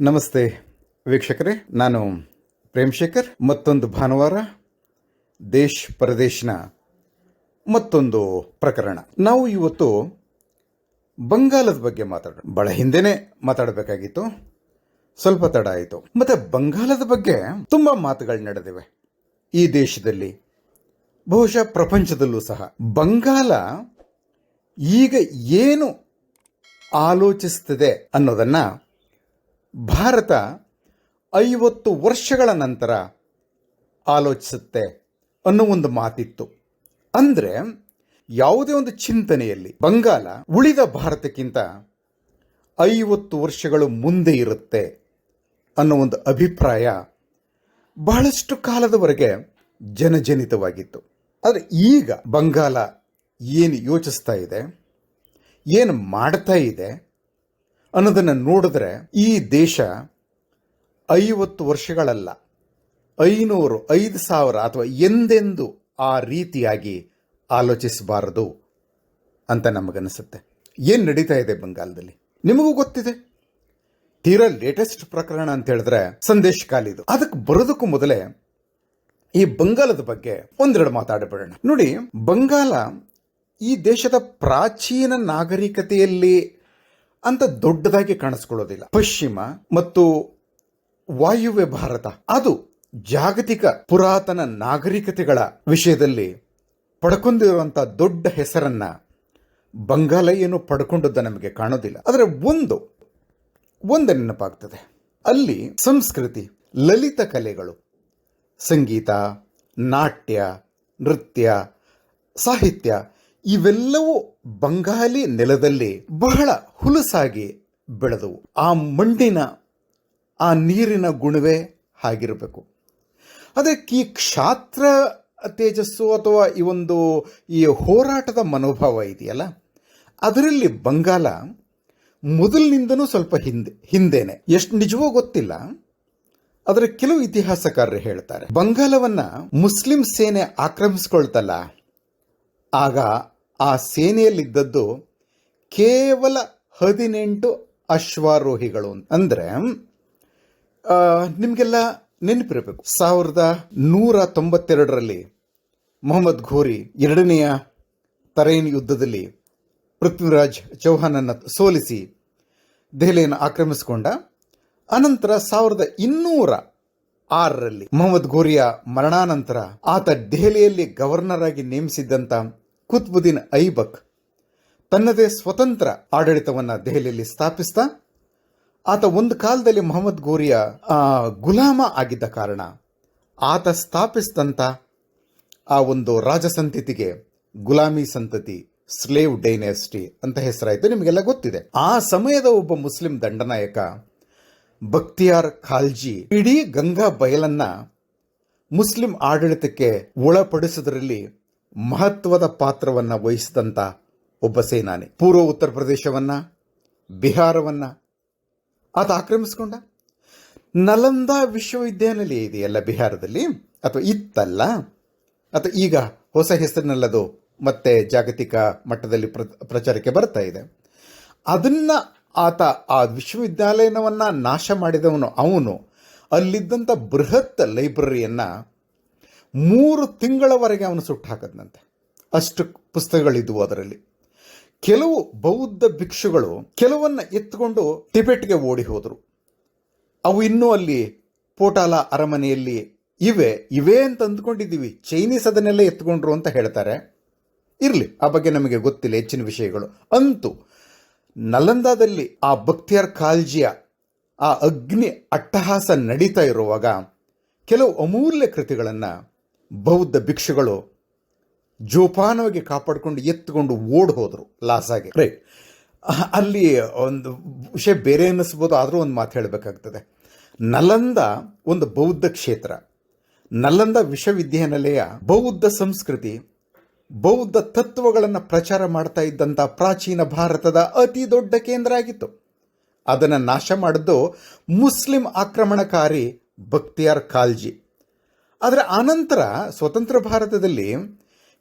ನಮಸ್ತೆ ವೀಕ್ಷಕರೇ, ನಾನು ಪ್ರೇಮ್ಶೇಖರ್. ಮತ್ತೊಂದು ಭಾನುವಾರ, ದೇಶ್ ಪ್ರದೇಶನ ಮತ್ತೊಂದು ಪ್ರಕರಣ. ನಾವು ಇವತ್ತು ಬಂಗಾಲದ ಬಗ್ಗೆ ಮಾತಾಡೋಣ. ಬಹಳ ಹಿಂದೆನೇ ಮಾತಾಡಬೇಕಾಗಿತ್ತು. ಸ್ವಲ್ಪ ತಡ ಆಯಿತು. ಮತ್ತೆ ಬಂಗಾಲದ ಬಗ್ಗೆ ತುಂಬ ಮಾತುಗಳು ನಡೆದಿವೆ. ಈ ದೇಶದಲ್ಲಿ, ಬಹುಶಃ ಪ್ರಪಂಚದಲ್ಲೂ ಸಹ. ಬಂಗಾಲ ಈಗ ಏನು ಆಲೋಚಿಸ್ತದೆ ಅನ್ನೋದನ್ನ ಭಾರತ ಐವತ್ತು ವರ್ಷಗಳ ನಂತರ ಆಲೋಚಿಸುತ್ತೆ ಅನ್ನೋ ಒಂದು ಮಾತಿತ್ತು. ಅಂದರೆ ಯಾವುದೇ ಒಂದು ಚಿಂತನೆಯಲ್ಲಿ ಬಂಗಾಲ ಉಳಿದ ಭಾರತಕ್ಕಿಂತ ಐವತ್ತು ವರ್ಷಗಳು ಮುಂದೆ ಇರುತ್ತೆ ಅನ್ನೋ ಒಂದು ಅಭಿಪ್ರಾಯ ಬಹಳಷ್ಟು ಕಾಲದವರೆಗೆ ಜನಜನಿತವಾಗಿತ್ತು. ಆದರೆ ಈಗ ಬಂಗಾಲ ಏನು ಯೋಚಿಸ್ತಾ ಇದೆ, ಏನು ಮಾಡ್ತಾ ಇದೆ ಅನ್ನೋದನ್ನು ನೋಡಿದ್ರೆ ಈ ದೇಶ ಐವತ್ತು ವರ್ಷಗಳಲ್ಲ, ಐನೂರು, ಐದು ಸಾವಿರ ಅಥವಾ ಎಂದೆಂದು ಆ ರೀತಿಯಾಗಿ ಆಲೋಚಿಸಬಾರದು ಅಂತ ನಮಗನಿಸುತ್ತೆ ಏನು ನಡೀತಾ ಇದೆ ಬಂಗಾಲದಲ್ಲಿ? ನಿಮಗೂ ಗೊತ್ತಿದೆ. ತೀರಾ ಲೇಟೆಸ್ಟ್ ಪ್ರಕರಣ ಅಂತ ಹೇಳಿದ್ರೆ ಸಂದೇಶ ಕಾಲಿದು ಅದಕ್ಕೆ ಬರೋದಕ್ಕೂ ಮೊದಲೇ ಈ ಬಂಗಾಲದ ಬಗ್ಗೆ ಒಂದೆರಡು ಮಾತಾಡಬೇಡೋಣ. ನೋಡಿ, ಬಂಗಾಲ ಈ ದೇಶದ ಪ್ರಾಚೀನ ನಾಗರಿಕತೆಯಲ್ಲಿ ಅಂತ ದೊಡ್ಡದಾಗಿ ಕಾಣಿಸ್ಕೊಳ್ಳೋದಿಲ್ಲ. ಪಶ್ಚಿಮ ಮತ್ತು ವಾಯುವ್ಯ ಭಾರತ. ಅದು ಜಾಗತಿಕ ಪುರಾತನ ನಾಗರಿಕತೆಗಳ ವಿಷಯದಲ್ಲಿ ಪಡ್ಕೊಂಡಿರುವಂಥ ದೊಡ್ಡ ಹೆಸರನ್ನ ಬಂಗಾಲ ಏನು ಪಡ್ಕೊಂಡದ್ದು ನಮಗೆ ಕಾಣೋದಿಲ್ಲ. ಆದರೆ ಒಂದು ಒಂದು ನೆನಪಾಗ್ತದೆ. ಅಲ್ಲಿ ಸಂಸ್ಕೃತಿ, ಲಲಿತ ಕಲೆಗಳು, ಸಂಗೀತ, ನಾಟ್ಯ, ನೃತ್ಯ, ಸಾಹಿತ್ಯ ಇವೆಲ್ಲವೂ ಬಂಗಾಲಿ ನೆಲದಲ್ಲಿ ಬಹಳ ಹುಲಸಾಗಿ ಬೆಳೆದವು. ಆ ಮಣ್ಣಿನ, ಆ ನೀರಿನ ಗುಣವೇ ಹಾಗಿರಬೇಕು ಅದಕ್ಕೆ ಈ ಕ್ಷಾತ್ರ ತೇಜಸ್ಸು ಅಥವಾ ಈ ಒಂದು ಈ ಹೋರಾಟದ ಮನೋಭಾವ ಇದೆಯಲ್ಲ? ಅದರಲ್ಲಿ ಬಂಗಾಲ ಮೊದಲಿನಿಂದನೂ ಸ್ವಲ್ಪ ಹಿಂದೆ, ಹಿಂದೇನೆ. ಎಷ್ಟು ನಿಜವೋ ಗೊತ್ತಿಲ್ಲ. ಅದರ ಕೆಲವು ಇತಿಹಾಸಕಾರರು ಹೇಳ್ತಾರೆ, ಬಂಗಾಲವನ್ನು ಮುಸ್ಲಿಂ ಸೇನೆ ಆಕ್ರಮಿಸ್ಕೊಳ್ತಲ್ಲ. ಆಗ ಆ ಸೇನೆಯಲ್ಲಿದ್ದದ್ದು ಕೇವಲ ಹದಿನೆಂಟು ಅಶ್ವಾರೋಹಿಗಳು ಅಂದ್ರೆ ನಿಮಗೆಲ್ಲ ನೆನಪಿರಬೇಕು. ಸಾವಿರದ ನೂರ ತೊಂಬತ್ತೆರಡರಲ್ಲಿ ಮೊಹಮ್ಮದ್ ಘೋರಿ ಎರಡನೆಯ ತರೈನ್ ಯುದ್ಧದಲ್ಲಿ ಪೃಥ್ವಿರಾಜ್ ಚೌಹಾನನ್ನು ಸೋಲಿಸಿ ದೆಹಲಿಯನ್ನು ಆಕ್ರಮಿಸಿಕೊಂಡ. ಅನಂತರ ಸಾವಿರದ ಇನ್ನೂರ ಆರರಲ್ಲಿ ಮೊಹಮ್ಮದ್ ಘೋರಿಯ ಮರಣಾನಂತರ ಆತ ದೆಹಲಿಯಲ್ಲಿ ಗವರ್ನರ್ ಆಗಿ ನೇಮಿಸಿದ್ದಂಥ ಕುತ್ಬುದ್ದೀನ್ ಐಬಕ್ ತನ್ನದೇ ಸ್ವತಂತ್ರ ಆಡಳಿತವನ್ನು ದೆಹಲಿಯಲ್ಲಿ ಸ್ಥಾಪಿಸ್ತಾ ಆತ ಒಂದು ಕಾಲದಲ್ಲಿ ಮೊಹಮ್ಮದ್ ಗೋರಿಯ ಗುಲಾಮ ಆಗಿದ್ದ ಕಾರಣ ಆತ ಸ್ಥಾಪಿಸಿದಂಥ ಆ ಒಂದು ರಾಜಸಂತತಿಗೆ ಗುಲಾಮಿ ಸಂತತಿ, ಸ್ಲೇವ್ ಡೈನೆಸ್ಟಿ ಅಂತ ಹೆಸರಾಯಿತು. ನಿಮಗೆಲ್ಲ ಗೊತ್ತಿದೆ. ಆ ಸಮಯದ ಒಬ್ಬ ಮುಸ್ಲಿಂ ದಂಡನಾಯಕ ಬಕ್ತಿಯಾರ್ ಖಾಲ್ಜಿ ಇಡೀ ಗಂಗಾ ಬಯಲನ್ನ ಮುಸ್ಲಿಂ ಆಡಳಿತಕ್ಕೆ ಒಳಪಡಿಸುವುದರಲ್ಲಿ ಮಹತ್ವದ ಪಾತ್ರವನ್ನ ವಹಿಸಿದಂತ ಒಬ್ಬ ಸೇನಾನಿ. ಪೂರ್ವ ಉತ್ತರ ಪ್ರದೇಶವನ್ನ, ಬಿಹಾರವನ್ನ. ಆತ ಆಕ್ರಮಿಸಿಕೊಂಡ. ನಲಂದ ವಿಶ್ವವಿದ್ಯಾನಿಲಯ ಇದೆಯಲ್ಲ ಬಿಹಾರದಲ್ಲಿ? ಅಥವಾ ಇತ್ತಲ್ಲ? ಅಥವಾ ಈಗ ಹೊಸ ಹೆಸರಿನಲ್ಲದು ಮತ್ತೆ ಜಾಗತಿಕ ಮಟ್ಟದಲ್ಲಿ ಪ್ರ, ಪ್ರಚಾರಕ್ಕೆ ಬರ್ತಾ ಇದೆ. ಅದನ್ನ ಆತ ಆ ವಿಶ್ವವಿದ್ಯಾಲಯವನ್ನ ನಾಶ ಮಾಡಿದವನು ಅವನು. ಅಲ್ಲಿದ್ದಂಥ ಬೃಹತ್ ಲೈಬ್ರರಿಯನ್ನ ಮೂರು ತಿಂಗಳವರೆಗೆ ಅವನು ಸುಟ್ಟು ಹಾಕದ್ನಂತೆ. ಅಷ್ಟು ಪುಸ್ತಕಗಳಿದ್ವು ಅದರಲ್ಲಿ. ಕೆಲವು ಬೌದ್ಧ ಭಿಕ್ಷುಗಳು ಕೆಲವನ್ನ ಎತ್ಕೊಂಡು ಟಿಬೆಟ್ಗೆ ಓಡಿ ಹೋದರು. ಅವು ಇನ್ನೂ ಅಲ್ಲಿ ಪೋಟಾಲ ಅರಮನೆಯಲ್ಲಿ ಇವೆ. ಇವೆ ಅಂತ ಅಂದ್ಕೊಂಡಿದ್ದೀವಿ. ಚೈನೀಸ್ ಅದನ್ನೆಲ್ಲ ಎತ್ಕೊಂಡ್ರು ಅಂತ ಹೇಳ್ತಾರೆ. ಇರಲಿ, ಆ ಬಗ್ಗೆ ನಮಗೆ ಗೊತ್ತಿಲ್ಲ ಹೆಚ್ಚಿನ ವಿಷಯಗಳು. ಅಂತೂ ನಲಂದಾದಲ್ಲಿ ಆ ಭಕ್ತಿಯರ್ ಕಾಲ್ಜಿಯ ಆ ಅಗ್ನಿ ಅಟ್ಟಹಾಸ ನಡೀತಾ ಇರುವಾಗ ಕೆಲವು ಅಮೂಲ್ಯ ಕೃತಿಗಳನ್ನು ಬೌದ್ಧ ಭಿಕ್ಷುಗಳು ಜೋಪಾನವಾಗಿ ಕಾಪಾಡಿಕೊಂಡು ಎತ್ತುಕೊಂಡು ಓಡ್ ಹೋದರು ಲಾಸಾಗೆ ರೈಟ್ ಅಲ್ಲಿ ಒಂದು ವಿಷಯ ಬೇರೆ ಅನ್ನಿಸ್ಬೋದು ಆದರೂ ಒಂದು ಮಾತು ಹೇಳಬೇಕಾಗ್ತದೆ. ನಲಂದ ಒಂದು ಬೌದ್ಧ ಕ್ಷೇತ್ರ. ನಲಂದ ವಿಶ್ವವಿದ್ಯಾನಿಲಯ ಬೌದ್ಧ ಸಂಸ್ಕೃತಿ ಬೌದ್ಧ ತತ್ವಗಳನ್ನು ಪ್ರಚಾರ ಮಾಡ್ತಾ ಇದ್ದಂಥ ಪ್ರಾಚೀನ ಭಾರತದ ಅತಿ ದೊಡ್ಡ ಕೇಂದ್ರ ಆಗಿತ್ತು. ಅದನ್ನು ನಾಶ ಮಾಡಿದ್ದು ಮುಸ್ಲಿಂ ಆಕ್ರಮಣಕಾರಿ ಬಕ್ತಿಯಾರ್ ಖಾಲ್ಜಿ. ಆದರೆ ಆನಂತರ ಸ್ವತಂತ್ರ ಭಾರತದಲ್ಲಿ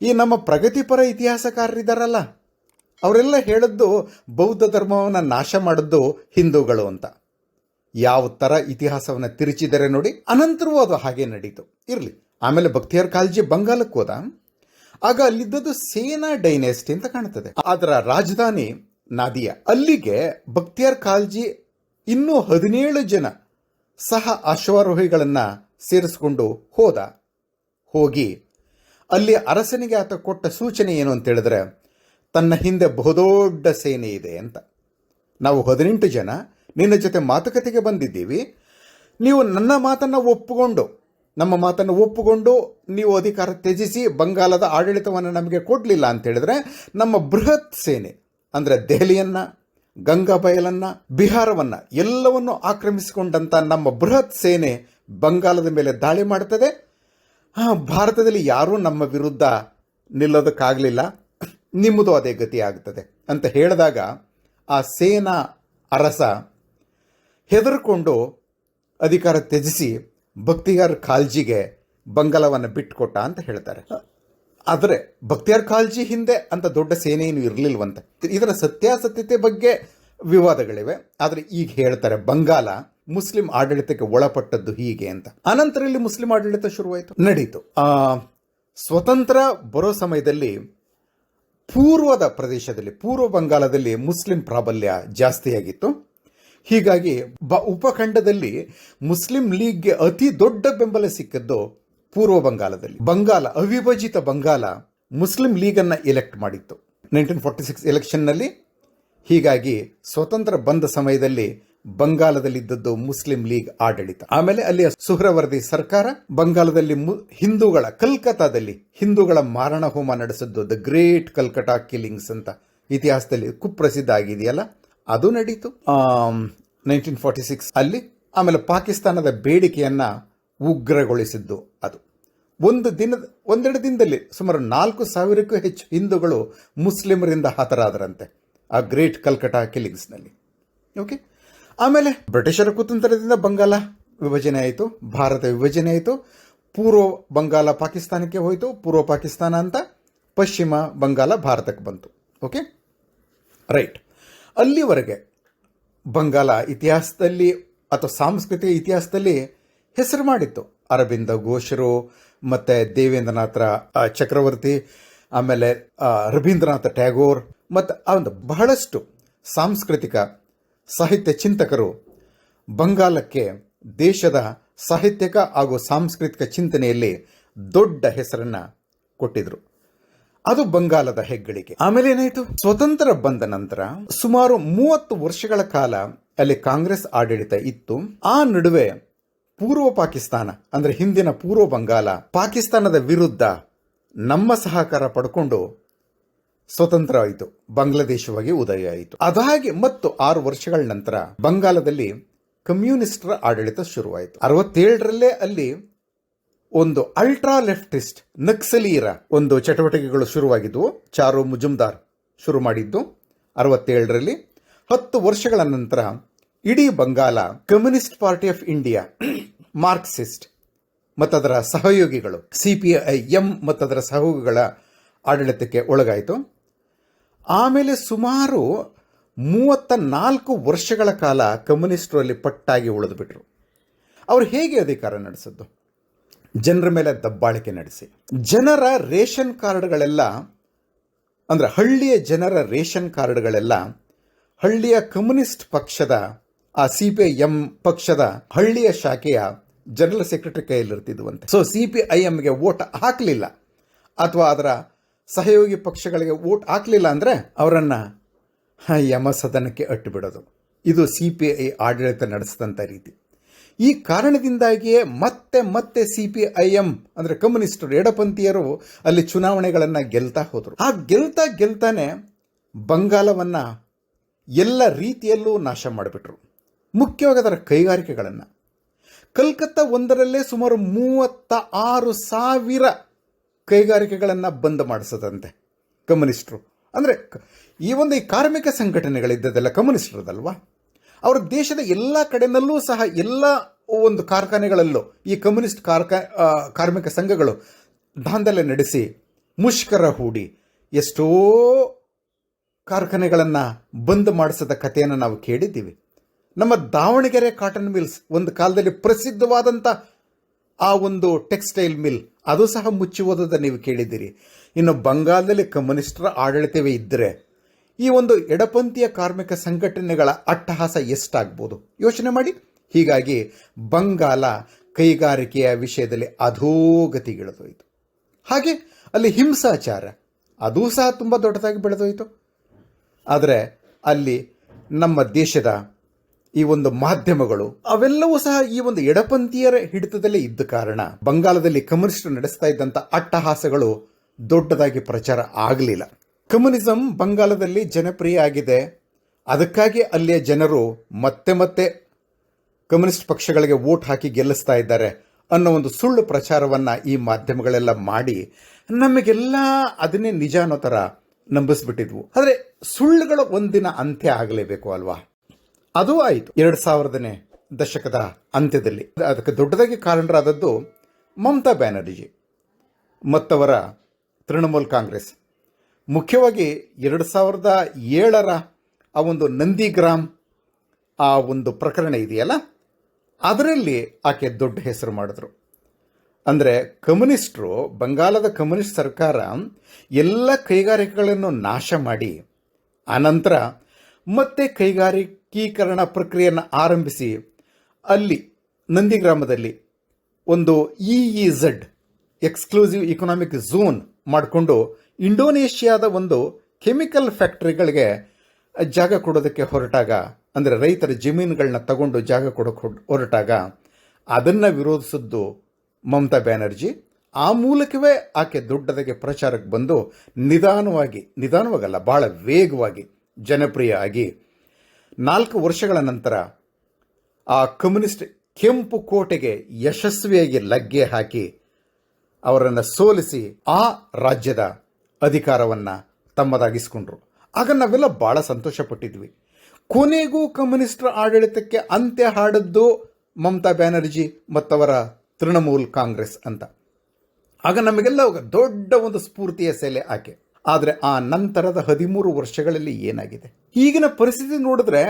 ಈ ನಮ್ಮ ಪ್ರಗತಿಪರ ಇತಿಹಾಸಕಾರರಿದ್ದಾರಲ್ಲ ಅವರೆಲ್ಲ ಹೇಳಿದ್ದು ಬೌದ್ಧ ಧರ್ಮವನ್ನು ನಾಶ ಮಾಡಿದ್ದು ಹಿಂದೂಗಳು ಅಂತ. ಯಾವ ಥರ ಇತಿಹಾಸವನ್ನು ತಿರುಚಿದರೆ ನೋಡಿ, ಅನಂತರವೂ ಅದು ಹಾಗೆ ನಡೀತು. ಇರಲಿ, ಆಮೇಲೆ ಭಕ್ತಿಯರ್ ಕಾಲ್ಜಿ ಬಂಗಾಲಕ್ಕೆ ಹೋದ. ಆಗ ಅಲ್ಲಿದ್ದದ್ದು ಸೇನಾ ಡೈನೆಸ್ಟಿ ಅಂತ ಕಾಣ್ತದೆ. ಅದರ ರಾಜಧಾನಿ ನಾದಿಯಾ, ಅಲ್ಲಿಗೆ ಭಕ್ತಿಯರ್ ಕಾಲ್ಜಿ ಇನ್ನೂ ಹದಿನೇಳು ಜನ ಸಹ ಅಶ್ವಾರೋಹಿಗಳನ್ನ ಸೇರಿಸಿಕೊಂಡು ಹೋದ. ಹೋಗಿ. ಅಲ್ಲಿ ಅರಸನಿಗೆ ಆತ ಕೊಟ್ಟ ಸೂಚನೆ ಏನು ಅಂತ ಹೇಳಿದ್ರೆ, ತನ್ನ ಹಿಂದೆ ಬಹುದೊಡ್ಡ ಸೇನೆ ಇದೆ ಅಂತ. ನಾವು ಹದಿನೆಂಟು ಜನ ನಿನ್ನ ಜೊತೆ ಮಾತುಕತೆಗೆ ಬಂದಿದ್ದೀವಿ. ನೀವು ನನ್ನ ಮಾತನ್ನು ಒಪ್ಪಿಕೊಂಡು, ನಮ್ಮ ಮಾತನ್ನು ಒಪ್ಪಿಕೊಂಡು ನೀವು ಅಧಿಕಾರ ತ್ಯಜಿಸಿ ಬಂಗಾಲದ ಆಡಳಿತವನ್ನು ನಮಗೆ ಕೊಡಲಿಲ್ಲ ಅಂತ ಹೇಳಿದ್ರೆ, ನಮ್ಮ ಬೃಹತ್ ಸೇನೆ, ಅಂದರೆ ದೆಹಲಿಯನ್ನ, ಗಂಗಾ ಬಯಲನ್ನ, ಬಿಹಾರವನ್ನ ಎಲ್ಲವನ್ನು ಆಕ್ರಮಿಸಿಕೊಂಡಂತ ನಮ್ಮ ಬೃಹತ್ ಸೇನೆ ಬಂಗಾಲದ ಮೇಲೆ ದಾಳಿ ಮಾಡ್ತದೆ ಭಾರತದಲ್ಲಿ ಯಾರೂ ನಮ್ಮ ವಿರುದ್ಧ ನಿಲ್ಲೋದಕ್ಕಾಗಲಿಲ್ಲ. ನಿಮ್ಮದು ಅದೇ ಗತಿ ಆಗ್ತದೆ ಅಂತ ಹೇಳಿದಾಗ ಆ ಸೇನಾ ಅರಸ ಹೆದರ್ಕೊಂಡು ಅಧಿಕಾರ ತ್ಯಜಿಸಿ ಭಕ್ತಿಯಾರ್ ಖಾಲ್ಜಿಗೆ ಬಂಗಾಲವನ್ನು ಬಿಟ್ಟುಕೊಟ್ಟ ಅಂತ ಹೇಳ್ತಾರೆ. ಆದರೆ ಭಕ್ತಿಯಾರ್ ಖಾಲ್ಜಿ ಹಿಂದೆ ಅಂತ ದೊಡ್ಡ ಸೇನೆ ಏನು ಇರಲಿಲ್ವಂತೆ. ಇದರ ಸತ್ಯಾಸತ್ಯತೆ ಬಗ್ಗೆ ವಿವಾದಗಳಿವೆ. ಆದರೆ ಈಗ ಹೇಳ್ತಾರೆ ಬಂಗಾಲ ಮುಸ್ಲಿಂ ಆಡಳಿತಕ್ಕೆ ಒಳಪಟ್ಟದ್ದು ಹೀಗೆ ಅಂತ. ಅನಂತರ ಇಲ್ಲಿ ಮುಸ್ಲಿಂ ಆಡಳಿತ ಶುರುವಾಯಿತು. ನಡೀತು. ಸ್ವತಂತ್ರ ಬರೋ ಸಮಯದಲ್ಲಿ ಪೂರ್ವದ ಪ್ರದೇಶದಲ್ಲಿ, ಪೂರ್ವ ಬಂಗಾಲದಲ್ಲಿ ಮುಸ್ಲಿಂ ಪ್ರಾಬಲ್ಯ ಜಾಸ್ತಿಯಾಗಿತ್ತು. ಹೀಗಾಗಿ ಬ, ಉಪಖಂಡದಲ್ಲಿ ಮುಸ್ಲಿಂ ಲೀಗ್ಗೆ ಅತಿ ದೊಡ್ಡ ಬೆಂಬಲ ಸಿಕ್ಕದ್ದು ಪೂರ್ವ ಬಂಗಾಲದಲ್ಲಿ. ಬಂಗಾಲ, ಅವಿಭಜಿತ ಬಂಗಾಲ ಮುಸ್ಲಿಂ ಲೀಗನ್ನು ಎಲೆಕ್ಟ್ ಮಾಡಿತ್ತು. ನೈನ್ಟೀನ್ ಫಾರ್ಟಿ ಸಿಕ್ಸ್ ಎಲೆಕ್ಷನ್ನಲ್ಲಿ ಹೀಗಾಗಿ ಸ್ವತಂತ್ರ ಬಂದ ಸಮಯದಲ್ಲಿ ಬಂಗಾಲದಲ್ಲಿದ್ದದ್ದು ಮುಸ್ಲಿಂ ಲೀಗ್ ಆಡಳಿತ. ಆಮೇಲೆ ಅಲ್ಲಿಯ ಸುಹ್ರವರ್ದಿ ಸರ್ಕಾರ ಬಂಗಾಲದಲ್ಲಿ ಹಿಂದೂಗಳ, ಕಲ್ಕತ್ತಾದಲ್ಲಿ ಹಿಂದೂಗಳ ಮಾರಣ ಹೋಮ ನಡೆಸಿದ್ದು ದ ಗ್ರೇಟ್ ಕಲ್ಕಟಾ ಕಿಲ್ಲಿಂಗ್ಸ್ ಅಂತ. ಇತಿಹಾಸದಲ್ಲಿ ಕುಪ್ರಸಿದ್ಧ ಆಗಿದೆಯಲ್ಲ? ಅದು ನಡೀತು. ನೈನ್ಟೀನ್ ಫಾರ್ಟಿ ಸಿಕ್ಸ್ ಅಲ್ಲಿ ಆಮೇಲೆ ಪಾಕಿಸ್ತಾನದ ಬೇಡಿಕೆಯನ್ನ ಉಗ್ರಗೊಳಿಸಿದ್ದು ಅದು. ಒಂದು ದಿನದ, ಒಂದೆರಡು ದಿನದಲ್ಲಿ ಸುಮಾರು ನಾಲ್ಕು ಸಾವಿರಕ್ಕೂ ಹೆಚ್ಚು ಹಿಂದೂಗಳು ಮುಸ್ಲಿಮರಿಂದ ಹತರಾದರಂತೆ. ಆ ಗ್ರೇಟ್ ಕಲ್ಕಟಾ ಕಿಲಿಂಗ್ಸ್ನಲ್ಲಿ ಓಕೆ ಆಮೇಲೆ ಬ್ರಿಟಿಷರ ಕುತಂತ್ರದಿಂದ ಬಂಗಾಲ ವಿಭಜನೆ ಆಯಿತು, ಭಾರತ ವಿಭಜನೆ ಆಯಿತು, ಪೂರ್ವ ಬಂಗಾಲ ಪಾಕಿಸ್ತಾನಕ್ಕೆ ಹೋಯಿತು, ಪೂರ್ವ ಪಾಕಿಸ್ತಾನ ಅಂತ ಪಶ್ಚಿಮ ಬಂಗಾಲ ಭಾರತಕ್ಕೆ ಬಂತು. ಓಕೆ ರೈಟ್ ಅಲ್ಲಿವರೆಗೆ ಬಂಗಾಲ ಇತಿಹಾಸದಲ್ಲಿ ಅಥವಾ ಸಾಂಸ್ಕೃತಿಕ ಇತಿಹಾಸದಲ್ಲಿ ಹೆಸರು ಮಾಡಿತ್ತು. ಅರವಿಂದ ಘೋಷರು, ಮತ್ತು ದೇವೇಂದ್ರನಾಥ ಚಕ್ರವರ್ತಿ, ಆಮೇಲೆ ರವೀಂದ್ರನಾಥ ಟ್ಯಾಗೋರ್ ಮತ್ತು ಒಂದು ಬಹಳಷ್ಟು ಸಾಂಸ್ಕೃತಿಕ ಸಾಹಿತ್ಯ ಚಿಂತಕರು ಬಂಗಾಲಕ್ಕೆ ದೇಶದ ಸಾಹಿತ್ಯಕ ಹಾಗೂ ಸಾಂಸ್ಕೃತಿಕ ಚಿಂತನೆಯಲ್ಲಿ ದೊಡ್ಡ ಹೆಸರನ್ನ ಕೊಟ್ಟಿದ್ರು. ಅದು ಬಂಗಾಲದ ಹೆಗ್ಗಳಿಕೆ. ಆಮೇಲೆ ಏನಾಯ್ತು? ಸ್ವತಂತ್ರ ಬಂದ ನಂತರ ಸುಮಾರು ಮೂವತ್ತು ವರ್ಷಗಳ ಕಾಲ ಅಲ್ಲಿ ಕಾಂಗ್ರೆಸ್ ಆಡಳಿತ ಇತ್ತು. ಆ ನಡುವೆ ಪೂರ್ವ ಪಾಕಿಸ್ತಾನ, ಅಂದ್ರೆ ಹಿಂದಿನ ಪೂರ್ವ ಬಂಗಾಲ, ಪಾಕಿಸ್ತಾನದ ವಿರುದ್ಧ ನಮ್ಮ ಸಹಕಾರ ಪಡ್ಕೊಂಡು ಸ್ವತಂತ್ರ ಆಯಿತು ಬಾಂಗ್ಲಾದೇಶವಾಗಿ ಉದಯ ಆಯಿತು. ಅದಾಗಿ ಮತ್ತು ಆರು ವರ್ಷಗಳ ನಂತರ ಬಂಗಾಲದಲ್ಲಿ ಕಮ್ಯುನಿಸ್ಟರ ಆಡಳಿತ ಶುರುವಾಯಿತು. ಅರವತ್ತೇಳರಲ್ಲೇ ಅಲ್ಲಿ ಒಂದು ಅಲ್ಟ್ರಾ ಲೆಫ್ಟಿಸ್ಟ್ ನಕ್ಸಲೀರ ಒಂದು ಚಟುವಟಿಕೆಗಳು ಶುರುವಾಗಿದ್ದವು ಚಾರು ಮುಜುಮ್ದಾರ್ ಶುರು ಮಾಡಿದ್ದು ಅರವತ್ತೇಳರಲ್ಲಿ. ಹತ್ತು ವರ್ಷಗಳ ನಂತರ ಇಡೀ Bengal Communist Party of India, Marxist ಮತ್ತದರ ಸಹಯೋಗಿಗಳು, ಸಿ ಪಿ ಐ ಎಂ ಮತ್ತದರ ಸಹಯೋಗಿಗಳ ಆಡಳಿತಕ್ಕೆ ಒಳಗಾಯಿತು. ಆಮೇಲೆ ಸುಮಾರು ಮೂವತ್ತ ನಾಲ್ಕು ವರ್ಷಗಳ ಕಾಲ ಕಮ್ಯುನಿಸ್ಟರು ಅಲ್ಲಿ ಪಟ್ಟಾಗಿ ಉಳಿದುಬಿಟ್ರು. ಅವರು ಹೇಗೆ ಅಧಿಕಾರ ನಡೆಸಿದ್ದು? ಜನರ ಮೇಲೆ ದಬ್ಬಾಳಿಕೆ ನಡೆಸಿ. ಜನರ ರೇಷನ್ ಕಾರ್ಡ್ಗಳೆಲ್ಲ, ಅಂದ್ರೆ ಹಳ್ಳಿಯ ಜನರ ರೇಷನ್ ಕಾರ್ಡ್ಗಳೆಲ್ಲ, ಹಳ್ಳಿಯ ಕಮ್ಯುನಿಸ್ಟ್ ಪಕ್ಷದ, ಆ ಸಿ ಪಿ ಐ ಪಕ್ಷದ ಹಳ್ಳಿಯ ಶಾಖೆಯ ಜನರಲ್ ಸೆಕ್ರೆಟರಿ ಕೈಯಲ್ಲಿರ್ತಿದ್ವಂತೆ ಸೊ ಸಿ ಪಿ ಐ ಎಂಗೆ ವೋಟ್ ಹಾಕಲಿಲ್ಲ. ಅಥವಾ ಅದರ ಸಹಯೋಗಿ ಪಕ್ಷಗಳಿಗೆ ವೋಟ್ ಹಾಕಲಿಲ್ಲ ಅಂದರೆ ಅವರನ್ನು ಯಮ ಸದನಕ್ಕೆ ಅಟ್ಟು ಬಿಡೋದು ಇದು ಸಿ ಪಿ ಐ ಆಡಳಿತ ನಡೆಸಿದಂಥ ರೀತಿ. ಈ ಕಾರಣದಿಂದಾಗಿಯೇ ಮತ್ತೆ ಮತ್ತೆ ಸಿ ಪಿ ಐ ಎಂ ಅಂದರೆ ಕಮ್ಯುನಿಸ್ಟರು ಎಡಪಂಥೀಯರು ಅಲ್ಲಿ ಚುನಾವಣೆಗಳನ್ನು ಗೆಲ್ತಾ ಹೋದರು. ಆ ಗೆಲ್ತಾ ಗೆಲ್ತಾನೆ ಬಂಗಾಲವನ್ನು ಎಲ್ಲ ರೀತಿಯಲ್ಲೂ ನಾಶ ಮಾಡಿಬಿಟ್ರು. ಮುಖ್ಯವಾಗಿ ಅದರ ಕೈಗಾರಿಕೆಗಳನ್ನು. ಕಲ್ಕತ್ತಾ ಒಂದರಲ್ಲೇ ಸುಮಾರು ಮೂವತ್ತ ಆರು ಸಾವಿರ ಕೈಗಾರಿಕೆಗಳನ್ನು ಬಂದ್ ಮಾಡಿಸದಂತೆ ಕಮ್ಯುನಿಸ್ಟ್ರು. ಅಂದರೆ ಈ ಒಂದು ಈ ಕಾರ್ಮಿಕ ಸಂಘಟನೆಗಳಿದ್ದದೆಲ್ಲ ಕಮ್ಯುನಿಸ್ಟ್ರದಲ್ವಾ? ಅವರ ದೇಶದ ಎಲ್ಲ ಕಡೆನಲ್ಲೂ ಸಹ ಎಲ್ಲ ಒಂದು ಕಾರ್ಖಾನೆಗಳಲ್ಲೂ ಈ ಕಮ್ಯುನಿಸ್ಟ್ ಕಾರ್ಖಾ ಕಾರ್ಮಿಕ ಸಂಘಗಳು ದಾಂಧಲೆ ನಡೆಸಿ ಮುಷ್ಕರ ಹೂಡಿ ಎಷ್ಟೋ ಕಾರ್ಖಾನೆಗಳನ್ನು ಬಂದ್ ಮಾಡಿಸದ ಕಥೆಯನ್ನು ನಾವು ಕೇಳಿದ್ದೀವಿ. ನಮ್ಮ ದಾವಣಗೆರೆ ಕಾಟನ್ ಮಿಲ್ಸ್ ಒಂದು ಕಾಲದಲ್ಲಿ ಪ್ರಸಿದ್ಧವಾದಂಥ ಆ ಒಂದು ಟೆಕ್ಸ್ಟೈಲ್ ಮಿಲ್ ಅದು ಸಹ ಮುಚ್ಚಿ ಹೋದದ ನೀವು ಕೇಳಿದ್ದೀರಿ. ಇನ್ನು ಬಂಗಾಲದಲ್ಲಿ ಕಮ್ಯುನಿಸ್ಟರ ಆಡಳಿತವೇ ಇದ್ದರೆ ಈ ಒಂದು ಎಡಪಂಥೀಯ ಕಾರ್ಮಿಕ ಸಂಘಟನೆಗಳ ಅಟ್ಟಹಾಸ ಎಷ್ಟಾಗ್ಬೋದು? ಯೋಚನೆ ಮಾಡಿ. ಹೀಗಾಗಿ ಬಂಗಾಲ ಕೈಗಾರಿಕೆಯ ವಿಷಯದಲ್ಲಿ ಅಧೋಗತಿಗಿಳಿದೋಯಿತು ಹಾಗೆ ಅಲ್ಲಿ ಹಿಂಸಾಚಾರ, ಅದೂ ಸಹ ತುಂಬ ದೊಡ್ಡದಾಗಿ ಬೆಳೆದೋಯ್ತು. ಆದರೆ ಅಲ್ಲಿ ನಮ್ಮ ದೇಶದ ಈ ಒಂದು ಮಾಧ್ಯಮಗಳು, ಅವೆಲ್ಲವೂ ಸಹ ಈ ಒಂದು ಎಡಪಂಥೀಯರ ಹಿಡಿತದಲ್ಲೇ ಇದ್ದ ಕಾರಣ ಬಂಗಾಳದಲ್ಲಿ ಕಮ್ಯುನಿಸ್ಟ್ ನಡೆಸ್ತಾ ಇದ್ದಂಥ ಅಟ್ಟಹಾಸಗಳು ದೊಡ್ಡದಾಗಿ ಪ್ರಚಾರ ಆಗಲಿಲ್ಲ. ಕಮ್ಯುನಿಸಂ ಬಂಗಾಳದಲ್ಲಿ ಜನಪ್ರಿಯ ಆಗಿದೆ. ಅದಕ್ಕಾಗಿ ಅಲ್ಲಿಯ ಜನರು ಮತ್ತೆ ಮತ್ತೆ ಕಮ್ಯುನಿಸ್ಟ್ ಪಕ್ಷಗಳಿಗೆ ವೋಟ್ ಹಾಕಿ ಗೆಲ್ಲಿಸ್ತಾ ಇದ್ದಾರೆ ಅನ್ನೋ ಒಂದು ಸುಳ್ಳು ಪ್ರಚಾರವನ್ನು ಈ ಮಾಧ್ಯಮಗಳೆಲ್ಲ ಮಾಡಿ ನಮಗೆಲ್ಲ ಅದನ್ನೇ ನಿಜ ಅನ್ನೋ ಥರ ನಂಬಿಸ್ಬಿಟ್ಟಿದ್ವು. ಆದರೆ ಸುಳ್ಳುಗಳ ಒಂದಿನ ಅಂತ್ಯ ಆಗಲೇಬೇಕು ಅಲ್ವಾ? ಅದು ಆಯಿತು. ಎರಡು ಸಾವಿರದನೇ ದಶಕದ ಅಂತ್ಯದಲ್ಲಿ. ಅದಕ್ಕೆ ದೊಡ್ಡದಾಗಿ ಕಾರಣರಾದದ್ದು ಮಮತಾ ಬ್ಯಾನರ್ಜಿ. ಮತ್ತವರ ತೃಣಮೂಲ್ ಕಾಂಗ್ರೆಸ್. ಮುಖ್ಯವಾಗಿ ಎರಡು ಸಾವಿರದ ಏಳರ ಆ ಒಂದು ನಂದಿಗ್ರಾಮ್ ಆ ಒಂದು ಪ್ರಕರಣ ಇದೆಯಲ್ಲ? ಅದರಲ್ಲಿ ಆಕೆ ದೊಡ್ಡ ಹೆಸರು ಮಾಡಿದ್ರು. ಅಂದರೆ ಕಮ್ಯುನಿಸ್ಟರು, ಬಂಗಾಲದ ಕಮ್ಯುನಿಸ್ಟ್ ಸರ್ಕಾರ ಎಲ್ಲ ಕೈಗಾರಿಕೆಗಳನ್ನು ನಾಶ ಮಾಡಿ, ಆನಂತರ ಮತ್ತೆ ಕೈಗಾರಿಕೀಕರಣ ಪ್ರಕ್ರಿಯೆಯನ್ನು ಆರಂಭಿಸಿ, ಅಲ್ಲಿ ನಂದಿಗ್ರಾಮದಲ್ಲಿ ಒಂದು E E Z exclusive economic zone ಮಾಡಿಕೊಂಡು ಇಂಡೋನೇಷ್ಯಾದ ಒಂದು ಕೆಮಿಕಲ್ ಫ್ಯಾಕ್ಟ್ರಿಗಳಿಗೆ ಜಾಗ ಕೊಡೋದಕ್ಕೆ ಹೊರಟಾಗ, ಅಂದರೆ ರೈತರ ಜಮೀನುಗಳನ್ನ ತಗೊಂಡು ಜಾಗ ಕೊಡೋಕೆ ಹೊರಟಾಗ, ಅದನ್ನು ವಿರೋಧಿಸಿದ್ದು ಮಮತಾ ಬ್ಯಾನರ್ಜಿ. ಆ ಮೂಲಕವೇ ಆಕೆ ದೊಡ್ಡದಾಗೆ ಪ್ರಚಾರಕ್ಕೆ ಬಂದು ನಿಧಾನವಾಗಿ, ನಿಧಾನವಾಗಲ್ಲ ಭಾಳ ವೇಗವಾಗಿ ಜನಪ್ರಿಯ ಆಗಿ ನಾಲ್ಕು ವರ್ಷಗಳ ನಂತರ ಆ ಕಮ್ಯುನಿಸ್ಟ್ ಕೆಂಪು ಕೋಟೆಗೆ ಯಶಸ್ವಿಯಾಗಿ ಲಗ್ಗೆ ಹಾಕಿ ಅವರನ್ನು ಸೋಲಿಸಿ ಆ ರಾಜ್ಯದ ಅಧಿಕಾರವನ್ನು ತಮ್ಮದಾಗಿಸ್ಕೊಂಡ್ರು. ಆಗ ನಾವೆಲ್ಲ ಭಾಳ ಸಂತೋಷಪಟ್ಟಿದ್ವಿ. ಕೊನೆಗೂ ಕಮ್ಯುನಿಸ್ಟ್ರ ಆಡಳಿತಕ್ಕೆ ಅಂತ್ಯ ಹಾಡದ್ದು ಮಮತಾ ಬ್ಯಾನರ್ಜಿ ಮತ್ತವರ ತೃಣಮೂಲ್ ಕಾಂಗ್ರೆಸ್ ಅಂತ. ಆಗ ನಮಗೆಲ್ಲ ದೊಡ್ಡ ಒಂದು ಸ್ಫೂರ್ತಿಯ ಸೆಲೆ ಆಕೆ. ಆದರೆ ಆ ನಂತರದ ಹದಿಮೂರು ವರ್ಷಗಳಲ್ಲಿ ಏನಾಗಿದೆ? ಈಗಿನ ಪರಿಸ್ಥಿತಿ ನೋಡಿದ್ರೆ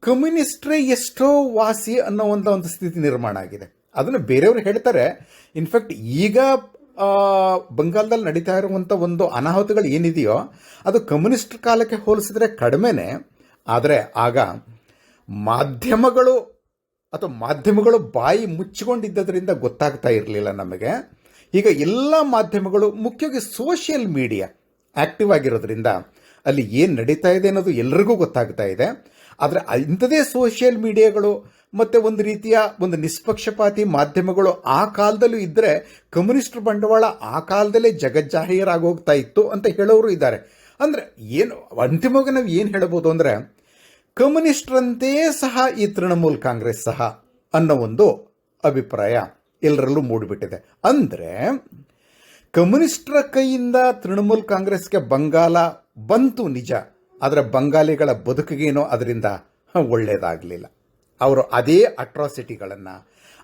ಕಮ್ಯುನಿಸ್ಟ್ರೇ ಎಷ್ಟೋ ವಾಸಿ ಅನ್ನೋ ಒಂದು ಸ್ಥಿತಿ ನಿರ್ಮಾಣ ಆಗಿದೆ. ಅದನ್ನು ಬೇರೆಯವರು ಹೇಳ್ತಾರೆ. ಇನ್ಫ್ಯಾಕ್ಟ್ ಈಗ ಬಂಗಾಲದಲ್ಲಿ ನಡೀತಾ ಇರುವಂಥ ಒಂದು ಅನಾಹುತಗಳು ಏನಿದೆಯೋ, ಅದು ಕಮ್ಯುನಿಸ್ಟ್ ಕಾಲಕ್ಕೆ ಹೋಲಿಸಿದ್ರೆ ಕಡಿಮೆನೆ. ಆದರೆ ಆಗ ಮಾಧ್ಯಮಗಳು ಅಥವಾ ಮಾಧ್ಯಮಗಳು ಬಾಯಿ ಮುಚ್ಚಿಕೊಂಡಿದ್ದರಿಂದ ಗೊತ್ತಾಗ್ತಾ ಇರಲಿಲ್ಲ ನಮಗೆ. ಈಗ ಎಲ್ಲ ಮಾಧ್ಯಮಗಳು, ಮುಖ್ಯವಾಗಿ ಸೋಷಿಯಲ್ ಮೀಡಿಯಾ ಆಕ್ಟಿವ್ ಆಗಿರೋದ್ರಿಂದ ಅಲ್ಲಿ ಏನು ನಡೀತಾ ಇದೆ ಅನ್ನೋದು ಎಲ್ರಿಗೂ ಗೊತ್ತಾಗ್ತಾ ಇದೆ. ಆದರೆ ಇಂಥದೇ ಸೋಷಿಯಲ್ ಮೀಡಿಯಾಗಳು ಮತ್ತು ಒಂದು ರೀತಿಯ ಒಂದು ನಿಷ್ಪಕ್ಷಪಾತಿ ಮಾಧ್ಯಮಗಳು ಆ ಕಾಲದಲ್ಲೂ ಇದ್ದರೆ ಕಮ್ಯುನಿಸ್ಟ್ ಬಂಡವಾಳ ಆ ಕಾಲದಲ್ಲೇ ಜಗಜ್ಜಾಹೀರಾಗೋಗ್ತಾ ಇತ್ತು ಅಂತ ಹೇಳೋರು ಇದ್ದಾರೆ. ಅಂದರೆ ಏನು ಅಂತಿಮವಾಗಿ ನಾವು ಏನು ಹೇಳ್ಬೋದು ಅಂದರೆ ಕಮ್ಯುನಿಸ್ಟ್ರಂತೆಯೇ ಸಹ ಈ ತೃಣಮೂಲ್ ಕಾಂಗ್ರೆಸ್ ಸಹ ಅನ್ನೋ ಒಂದು ಅಭಿಪ್ರಾಯ ಎಲ್ಲರಲ್ಲೂ ಮೂಡಿಬಿಟ್ಟಿದೆ. ಅಂದರೆ ಕಮ್ಯುನಿಸ್ಟರ ಕೈಯಿಂದ ತೃಣಮೂಲ್ ಕಾಂಗ್ರೆಸ್ಗೆ ಬಂಗಾಲ ಬಂತು ನಿಜ. ಆದರೆ ಬಂಗಾಲಿಗಳ ಬದುಕಿಗೇನೋ ಅದರಿಂದ ಒಳ್ಳೆಯದಾಗಲಿಲ್ಲ ಅವರು ಅದೇ ಅಟ್ರಾಸಿಟಿಗಳನ್ನು,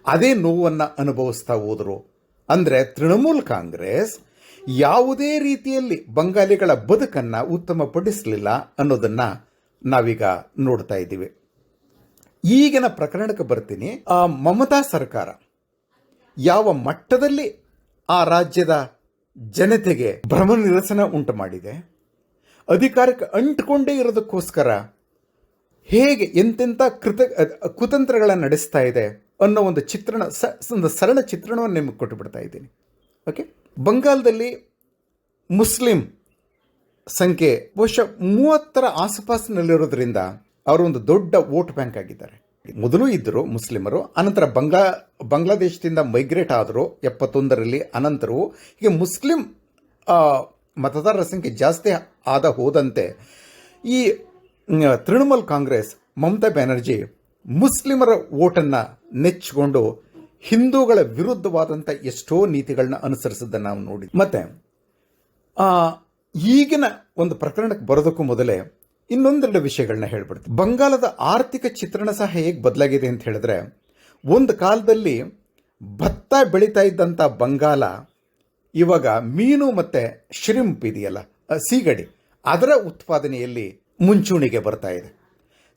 ಅದೇ ನೋವನ್ನು ಅನುಭವಿಸ್ತಾ ಹೋದರು. ಅಂದರೆ ತೃಣಮೂಲ್ ಕಾಂಗ್ರೆಸ್ ಯಾವುದೇ ರೀತಿಯಲ್ಲಿ ಬಂಗಾಲಿಗಳ ಬದುಕನ್ನು ಉತ್ತಮಪಡಿಸಲಿಲ್ಲ ಅನ್ನೋದನ್ನು ನಾವೀಗ ನೋಡ್ತಾ ಇದ್ದೀವಿ. ಈಗಿನ ಪ್ರಕರಣಕ್ಕೆ ಬರ್ತೀನಿ. ಆ ಮಮತಾ ಸರ್ಕಾರ ಯಾವ ಮಟ್ಟದಲ್ಲಿ ಆ ರಾಜ್ಯದ ಜನತೆಗೆ ಭ್ರಮ ನಿರಸನ ಉಂಟು ಮಾಡಿದೆ ಅಧಿಕಾರಕ್ಕೆ ಅಂಟಿಕೊಂಡೇ ಇರೋದಕ್ಕೋಸ್ಕರ ಹೇಗೆ ಎಂತೆಂಥ ಕೃತ ಕುತಂತ್ರಗಳನ್ನು ನಡೆಸ್ತಾ ಇದೆ ಅನ್ನೋ ಒಂದು ಚಿತ್ರಣ, ಸ, ಒಂದು ಸರಳ ಚಿತ್ರಣವನ್ನು ನಿಮಗೆ ಕೊಟ್ಟು ಬಿಡ್ತಾ ಇದ್ದೀನಿ. ಓಕೆ? ಬಂಗಾಲದಲ್ಲಿ ಮುಸ್ಲಿಂ ಸಂಖ್ಯೆ ಬಹುಶಃ ಮೂವತ್ತರ ಆಸುಪಾಸಿನಲ್ಲಿರೋದ್ರಿಂದ ಅವರು ಒಂದು ದೊಡ್ಡ ವೋಟ್ ಬ್ಯಾಂಕ್ ಆಗಿದ್ದಾರೆ. ಮೊದಲು ಇದ್ದರು ಮುಸ್ಲಿಮರು, ಅನಂತರ ಬಂಗ್ಲಾ, ಬಾಂಗ್ಲಾದೇಶದಿಂದ ಮೈಗ್ರೇಟ್ ಆದರು ಎಪ್ಪತ್ತೊಂದರಲ್ಲಿ ಅನಂತರವು. ಹೀಗೆ ಮುಸ್ಲಿಂ ಮತದಾರರ ಸಂಖ್ಯೆ ಜಾಸ್ತಿ ಆದ ಹೋದಂತೆ ಈ ತೃಣಮೂಲ್ ಕಾಂಗ್ರೆಸ್ ಮಮತಾ ಬ್ಯಾನರ್ಜಿ ಮುಸ್ಲಿಮರ ಓಟನ್ನು ನೆಚ್ಚಿಕೊಂಡು ಹಿಂದೂಗಳ ವಿರುದ್ಧವಾದಂಥ ಎಷ್ಟೋ ನೀತಿಗಳನ್ನ ಅನುಸರಿಸಿದ್ದನ್ನು ನಾವು ನೋಡಿ ಮತ್ತೆ ಈಗಿನ ಒಂದು ಪ್ರಕರಣಕ್ಕೆ ಬರೋದಕ್ಕೂ ಮೊದಲೇ ಇನ್ನೊಂದೆರಡು ವಿಷಯಗಳನ್ನ ಹೇಳ್ಬಿಡ್ತೀನಿ. ಬಂಗಾಲದ ಆರ್ಥಿಕ ಚಿತ್ರಣ ಸಹ ಹೇಗೆ ಬದಲಾಗಿದೆ ಅಂತ ಹೇಳಿದ್ರೆ, ಒಂದು ಕಾಲದಲ್ಲಿ ಭತ್ತ ಬೆಳೀತಾ ಇದ್ದಂಥ ಬಂಗಾಲ ಇವಾಗ ಮೀನು ಮತ್ತು ಶ್ರಿಂಪ್ ಇದೆಯಲ್ಲ ಸೀಗಡಿ, ಅದರ ಉತ್ಪಾದನೆಯಲ್ಲಿ ಮುಂಚೂಣಿಗೆ ಬರ್ತಾ ಇದೆ.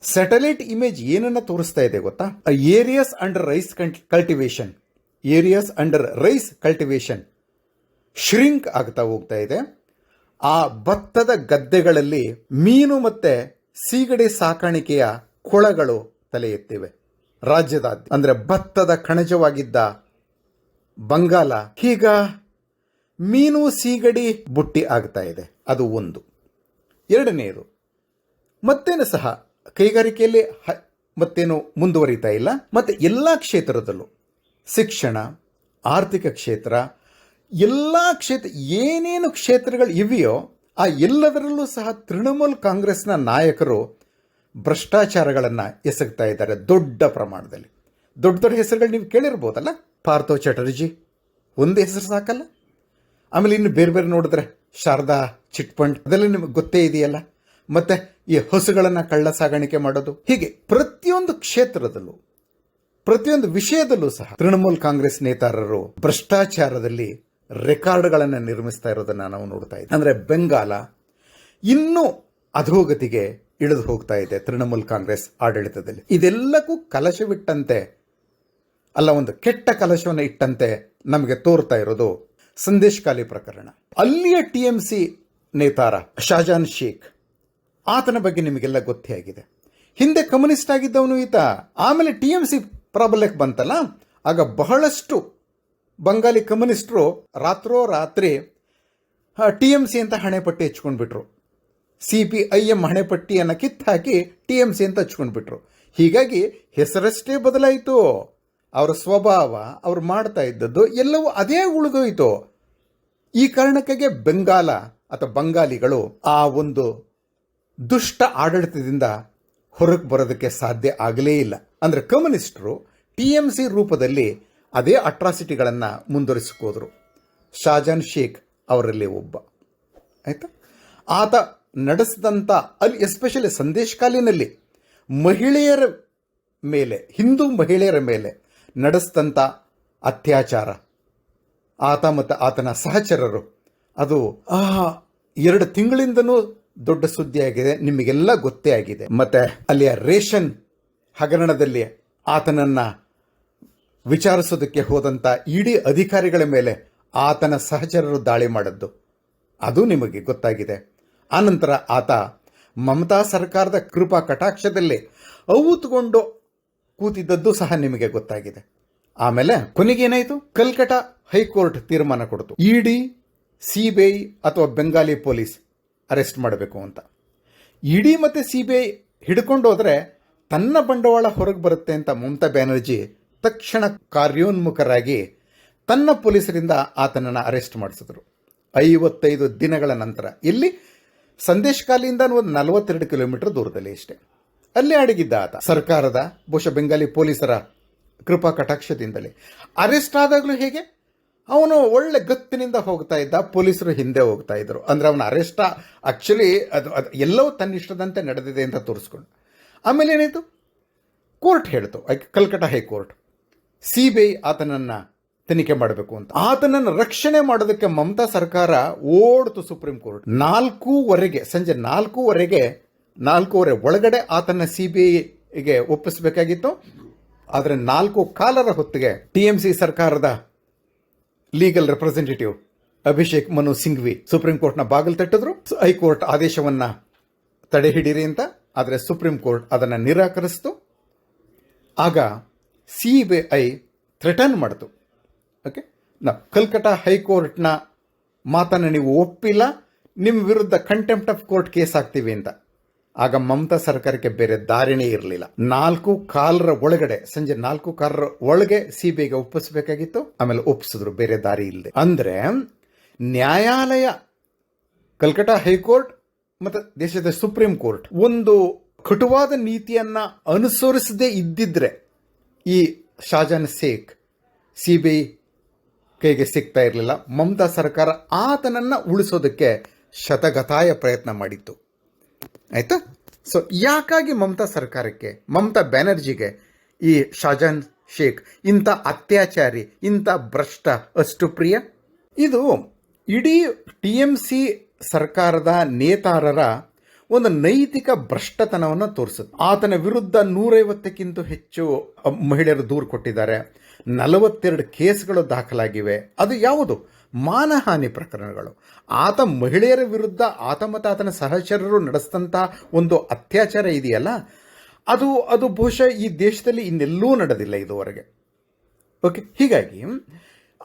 ಸ್ಯಾಟಲೈಟ್ ಇಮೇಜ್ ಏನನ್ನ ತೋರಿಸ್ತಾ ಇದೆ ಗೊತ್ತಾ? Areas under rice cultivation areas under rice cultivation shrink ಆಗ್ತಾ ಹೋಗ್ತಾ ಇದೆ. ಆ ಭತ್ತದ ಗದ್ದೆಗಳಲ್ಲಿ ಮೀನು ಮತ್ತೆ ಸೀಗಡಿ ಸಾಕಾಣಿಕೆಯ ಕೊಳಗಳು ತಲೆ ಎತ್ತಿವೆ ರಾಜ್ಯದ ಅಂದ್ರೆ ಭತ್ತದ ಕಣಜವಾಗಿದ್ದ ಬಂಗಾಲ. ಈಗ ಮೀನು, ಸೀಗಡಿ ಬುಟ್ಟಿ ಆಗ್ತಾ ಇದೆ. ಅದು ಒಂದು. ಎರಡನೆಯದು ಮತ್ತೇನು ಸಹ ಕೈಗಾರಿಕೆಯಲ್ಲಿ ಮತ್ತೇನು ಮುಂದುವರಿತಾ ಇಲ್ಲ. ಮತ್ತೆ ಎಲ್ಲ ಕ್ಷೇತ್ರದಲ್ಲೂ ಶಿಕ್ಷಣ, ಆರ್ಥಿಕ ಕ್ಷೇತ್ರ ಎಲ್ಲ ಕ್ಷೇತ್ರ, ಏನೇನು ಕ್ಷೇತ್ರಗಳು ಇವೆಯೋ, ಆ ಎಲ್ಲದರಲ್ಲೂ ಸಹ ತೃಣಮೂಲ್ ಕಾಂಗ್ರೆಸ್ನ ನಾಯಕರು ಭ್ರಷ್ಟಾಚಾರಗಳನ್ನು ಎಸಗ್ತಾ ಇದ್ದಾರೆ ದೊಡ್ಡ ಪ್ರಮಾಣದಲ್ಲಿ. ದೊಡ್ಡ ದೊಡ್ಡ ಹೆಸರುಗಳು ನೀವು ಕೇಳಿರ್ಬೋದಲ್ಲ? ಪಾರ್ಥೋ ಚಟರ್ಜಿ. ಒಂದು ಹೆಸರು ಸಾಕಲ್ಲ? ಆಮೇಲೆ ಇನ್ನು ಬೇರೆ ಬೇರೆ ನೋಡಿದ್ರೆ ಶಾರದಾ ಚಿಟ್ ಅದೆಲ್ಲ ನಿಮಗೆ ಗೊತ್ತೇ ಇದೆಯಲ್ಲ? ಮತ್ತೆ ಈ ಹಸುಗಳನ್ನು ಕಳ್ಳ ಸಾಗಾಣಿಕೆ ಮಾಡೋದು. ಹೀಗೆ ಪ್ರತಿಯೊಂದು ಕ್ಷೇತ್ರದಲ್ಲೂ, ಪ್ರತಿಯೊಂದು ವಿಷಯದಲ್ಲೂ ಸಹ ತೃಣಮೂಲ್ ಕಾಂಗ್ರೆಸ್ ನೇತಾರರು ಭ್ರಷ್ಟಾಚಾರದಲ್ಲಿ ರೆಕಾರ್ಡ್ಗಳನ್ನು ನಿರ್ಮಿಸ್ತಾ ಇರೋದನ್ನು ನಾವು ನೋಡ್ತಾ ಇದ್ದೀವಿ ಅಂದರೆ ಬೆಂಗಾಲ ಇನ್ನೂ ಅಧೋಗತಿಗೆ ಇಳಿದು ಹೋಗ್ತಾ ಇದೆ ತೃಣಮೂಲ್ ಕಾಂಗ್ರೆಸ್ ಆಡಳಿತದಲ್ಲಿ. ಇದೆಲ್ಲಕ್ಕೂ ಕಲಶವಿಟ್ಟಂತೆ ಅಲ್ಲ, ಒಂದು ಕೆಟ್ಟ ಕಲಶವನ್ನು ಇಟ್ಟಂತೆ ನಮಗೆ ತೋರ್ತಾ ಇರೋದು ಸಂದೇಶ್ ಖಾಲಿ ಪ್ರಕರಣ. ಅಲ್ಲಿಯ ಟಿ ಎಂ ಸಿ ನೇತಾರ ಶಾಜಾನ್ ಶೇಖ್, ಆತನ ಬಗ್ಗೆ ನಿಮಗೆಲ್ಲ ಗೊತ್ತೇ ಆಗಿದೆ. ಹಿಂದೆ ಕಮ್ಯುನಿಸ್ಟ್ ಆಗಿದ್ದವನು ಈತ, ಆಮೇಲೆ ಟಿ ಎಂ ಸಿ ಪ್ರಾಬಲ್ಯಕ್ಕೆ ಬಂತಲ್ಲ, ಆಗ ಬಹಳಷ್ಟು ಬಂಗಾಲಿ ಕಮ್ಯುನಿಸ್ಟರು ರಾತ್ರೋ ರಾತ್ರಿ ಟಿ ಎಂ ಸಿ ಅಂತ ಹಣೆಪಟ್ಟಿ ಹಚ್ಕೊಂಡ್ಬಿಟ್ರು. ಸಿ ಪಿ ಐ ಎಂ ಹಣೆಪಟ್ಟಿಯನ್ನು ಕಿತ್ತು ಹಾಕಿ ಟಿ ಎಂ ಸಿ ಅಂತ ಹಚ್ಕೊಂಡ್ಬಿಟ್ರು. ಹೀಗಾಗಿ ಹೆಸರಷ್ಟೇ ಬದಲಾಯಿತು. ಅವರ ಸ್ವಭಾವ, ಅವ್ರು ಮಾಡ್ತಾ ಇದ್ದದ್ದು ಎಲ್ಲವೂ ಅದೇ ಉಳಿದೋಯಿತು. ಈ ಕಾರಣಕ್ಕಾಗಿ ಬೆಂಗಾಲ ಅಥವಾ ಬಂಗಾಲಿಗಳು ಆ ಒಂದು ದುಷ್ಟ ಆಡಳಿತದಿಂದ ಹೊರಗೆ ಬರೋದಕ್ಕೆ ಸಾಧ್ಯ ಆಗಲೇ ಇಲ್ಲ. ಅಂದರೆ ಕಮ್ಯುನಿಸ್ಟರು ಟಿ ಎಂ ಸಿ ರೂಪದಲ್ಲಿ ಅದೇ ಅಟ್ರಾಸಿಟಿಗಳನ್ನು ಮುಂದುವರಿಸಿಕೋದ್ರು. ಶಾಜಾನ್ ಶೇಖ್ ಅವರಲ್ಲಿ ಒಬ್ಬ. ಆಯಿತಾ? ಆತ ನಡೆಸಿದಂಥ ಅಲ್ಲಿ ಎಸ್ಪೆಷಲಿ ಸಂದೇಶ ಕಾಲಿನಲ್ಲಿ ಮಹಿಳೆಯರ ಮೇಲೆ, ಹಿಂದೂ ಮಹಿಳೆಯರ ಮೇಲೆ ನಡೆಸಿದಂಥ ಅತ್ಯಾಚಾರ. ಆತ ಮತ್ತು ಆತನ ಸಹಚರರು. ಅದು ಆ ಎರಡು ತಿಂಗಳಿಂದನೂ ದೊಡ್ಡ ಸುದ್ದಿಯಾಗಿದೆ ನಿಮಗೆಲ್ಲ ಗೊತ್ತೇ ಆಗಿದೆ. ಮತ್ತೆ ಅಲ್ಲಿಯ ರೇಷನ್ ಹಗರಣದಲ್ಲಿ ಆತನನ್ನ ವಿಚಾರಿಸೋದಕ್ಕೆ ಹೋದಂಥ ಇಡೀ ಅಧಿಕಾರಿಗಳ ಮೇಲೆ ಆತನ ಸಹಚರರು ದಾಳಿ ಮಾಡದ್ದು. ಅದು ನಿಮಗೆ ಗೊತ್ತಾಗಿದೆ. ಆನಂತರ ಆತ ಮಮತಾ ಸರ್ಕಾರದ ಕೃಪಾ ಕಟಾಕ್ಷದಲ್ಲಿ ಔತ್ಕೊಂಡು ಕೂತಿದ್ದದ್ದು ಸಹ ನಿಮಗೆ ಗೊತ್ತಾಗಿದೆ. ಆಮೇಲೆ ಕೊನೆಗೇನಾಯಿತು ಕಲ್ಕಟಾ ಹೈಕೋರ್ಟ್ ತೀರ್ಮಾನ ಕೊಡ್ತು. ಇಡಿ, ಸಿಬಿಐ ಅಥವಾ ಬೆಂಗಾಲಿ ಪೊಲೀಸ್ ಅರೆಸ್ಟ್ ಮಾಡಬೇಕು ಅಂತ. ಇಡಿ ಮತ್ತೆ ಸಿಬಿಐ ಹಿಡ್ಕೊಂಡು ಹೋದರೆ ತನ್ನ ಬಂಡವಾಳ ಹೊರಗೆ ಬರುತ್ತೆ ಅಂತ ಮಮತಾ ಬ್ಯಾನರ್ಜಿ ತಕ್ಷಣ ಕಾರ್ಯೋನ್ಮುಖರಾಗಿ ತನ್ನ ಪೊಲೀಸರಿಂದ ಆತನನ್ನು ಅರೆಸ್ಟ್ ಮಾಡಿಸಿದ್ರು. ಐವತ್ತೈದು ದಿನಗಳ ನಂತರ. ಇಲ್ಲಿ ಸಂದೇಶ್ ಕಾಲಿಯಿಂದ ಒಂದು ನಲವತ್ತೆರಡು ಕಿಲೋಮೀಟರ್ ದೂರದಲ್ಲಿ ಅಷ್ಟೇ. ಅಲ್ಲಿ ಅಡಗಿದ್ದ ಆತ. ಸರ್ಕಾರದ, ಬಹುಶಃ ಬೆಂಗಾಲಿ ಪೊಲೀಸರ ಕೃಪಾ ಕಟಾಕ್ಷದಿಂದಲೇ. ಅರೆಸ್ಟ್ ಆದಾಗಲೂ ಹೇಗೆ? ಅವನು ಒಳ್ಳೆ ಗತ್ತಿನಿಂದ ಹೋಗ್ತಾ ಇದ್ದ, ಪೊಲೀಸರು ಹಿಂದೆ ಹೋಗ್ತಾ ಇದ್ರು. ಅಂದ್ರೆ ಅವನ ಅರೆಸ್ಟ್ ಆಕ್ಚುಲಿ ಅದು ಅದು ಎಲ್ಲವೂ ತನ್ನಿಷ್ಟದಂತೆ ನಡೆದಿದೆ ಅಂತ ತೋರಿಸ್ಕೊಂಡು. ಆಮೇಲೆ ಏನಾಯಿತು? ಕೋರ್ಟ್ ಹೇಳ್ತು. Calcutta Calcutta high court. C B ಆತನನ್ನ ತನಿಖೆ ಮಾಡಬೇಕು ಅಂತ. ಆತನನ್ನು ರಕ್ಷಣೆ ಮಾಡೋದಕ್ಕೆ ಮಮತಾ ಸರ್ಕಾರ ಓಡ್ತು ಸುಪ್ರೀಂ ಕೋರ್ಟ್. ನಾಲ್ಕೂವರೆಗೆ, ಸಂಜೆ ನಾಲ್ಕೂವರೆಗೆ, ನಾಲ್ಕೂವರೆ ಒಳಗಡೆ ಆತನ ಸಿ ಬಿ ಒಪ್ಪಿಸಬೇಕಾಗಿತ್ತು. ಆದರೆ ನಾಲ್ಕು ಕಾಲರ ಹೊತ್ತಿಗೆ ಟಿ ಎಂ ಸಿ ಸರ್ಕಾರದ legal representative Abhishek Manu Singhvi supreme ಕೋರ್ಟ್ನ ಬಾಗಿಲು ತಟ್ಟಿದ್ರು. ಹೈಕೋರ್ಟ್ ಆದೇಶವನ್ನ ತಡೆ ಹಿಡೀರಿ ಅಂತ. ಆದರೆ ಸುಪ್ರೀಂ ಕೋರ್ಟ್ ಅದನ್ನು ನಿರಾಕರಿಸಿತು. ಆಗ ಸಿ ಬಿ ಐ ಥ್ರೆಟನ್ ಮಾಡಿತು. ಓಕೆ ನಾ ಕಲ್ಕಟಾ ಹೈಕೋರ್ಟ್ನ ಮಾತನ್ನು ನೀವು ಒಪ್ಪಿಲ್ಲ ನಿಮ್ಮ ವಿರುದ್ಧ ಕಂಟೆಂಪ್ಟ್ ಆಫ್ ಕೋರ್ಟ್ ಕೇಸ್ ಆಗ್ತೀವಿ ಅಂತ. ಆಗ ಮಮತಾ ಸರ್ಕಾರಕ್ಕೆ ಬೇರೆ ದಾರಿನೇ ಇರಲಿಲ್ಲ. ನಾಲ್ಕು ಕಾಲರ ಒಳಗಡೆ, ಸಂಜೆ ನಾಲ್ಕು ಕಾಲರ ಒಳಗೆ ಸಿ ಬಿ ಐಗೆ ಒಪ್ಪಿಸಬೇಕಾಗಿತ್ತು, ಆಮೇಲೆ ಒಪ್ಪಿಸಿದ್ರು, ಬೇರೆ ದಾರಿ ಇಲ್ಲದೆ ಅಂದ್ರೆ, ನ್ಯಾಯಾಲಯ ಕಲ್ಕಟಾ ಹೈಕೋರ್ಟ್ ಮತ್ತು ದೇಶದ ಸುಪ್ರೀಂ ಕೋರ್ಟ್ ಒಂದು ಕಟುವಾದ ನೀತಿಯನ್ನ ಅನುಸರಿಸದೇ ಇದ್ದಿದ್ರೆ ಈ Shahjahan Sheikh C B I ಕೈಗೆ ಸಿಗ್ತಾ ಇರಲಿಲ್ಲ. ಮಮತಾ ಸರ್ಕಾರ ಆತನನ್ನು ಉಳಿಸೋದಕ್ಕೆ ಶತಗತಾಯ ಪ್ರಯತ್ನ ಮಾಡಿತ್ತು. ಆಯಿತಾ? ಸೊ ಯಾಕಾಗಿ ಮಮತಾ ಸರ್ಕಾರಕ್ಕೆ, ಮಮತಾ ಬ್ಯಾನರ್ಜಿಗೆ ಈ ಶಾಜಾನ್ ಶೇಖ್ ಇಂಥ ಅತ್ಯಾಚಾರಿ, ಇಂಥ ಭ್ರಷ್ಟ ಅಷ್ಟು ಪ್ರಿಯ? ಇದು ಇಡೀ ಟಿ ಎಂ ಸಿ ಸರ್ಕಾರದ ನೇತಾರರ ಒಂದು ನೈತಿಕ ಭ್ರಷ್ಟತನವನ್ನು ತೋರಿಸುತ್ತೆ. ಆತನ ವಿರುದ್ಧ ನೂರೈವತ್ತಕ್ಕಿಂತ ಹೆಚ್ಚು ಮಹಿಳೆಯರು ದೂರು ಕೊಟ್ಟಿದ್ದಾರೆ. ನಲವತ್ತೆರಡು ಕೇಸ್ಗಳು ದಾಖಲಾಗಿವೆ. ಅದು ಯಾವುದು? ಮಾನಹಾನಿ ಪ್ರಕರಣಗಳು. ಆತ ಮಹಿಳೆಯರ ವಿರುದ್ಧ ಆತ ಮತ್ತು ಆತನ ಸಹಚರರು ನಡೆಸಿದಂಥ ಒಂದು ಅತ್ಯಾಚಾರ ಇದೆಯಲ್ಲ? ಅದು ಅದು ಬಹುಶಃ ಈ ದೇಶದಲ್ಲಿ ಇನ್ನೆಲ್ಲೂ ನಡೆದಿಲ್ಲ ಇದುವರೆಗೆ. ಓಕೆ, ಹೀಗಾಗಿ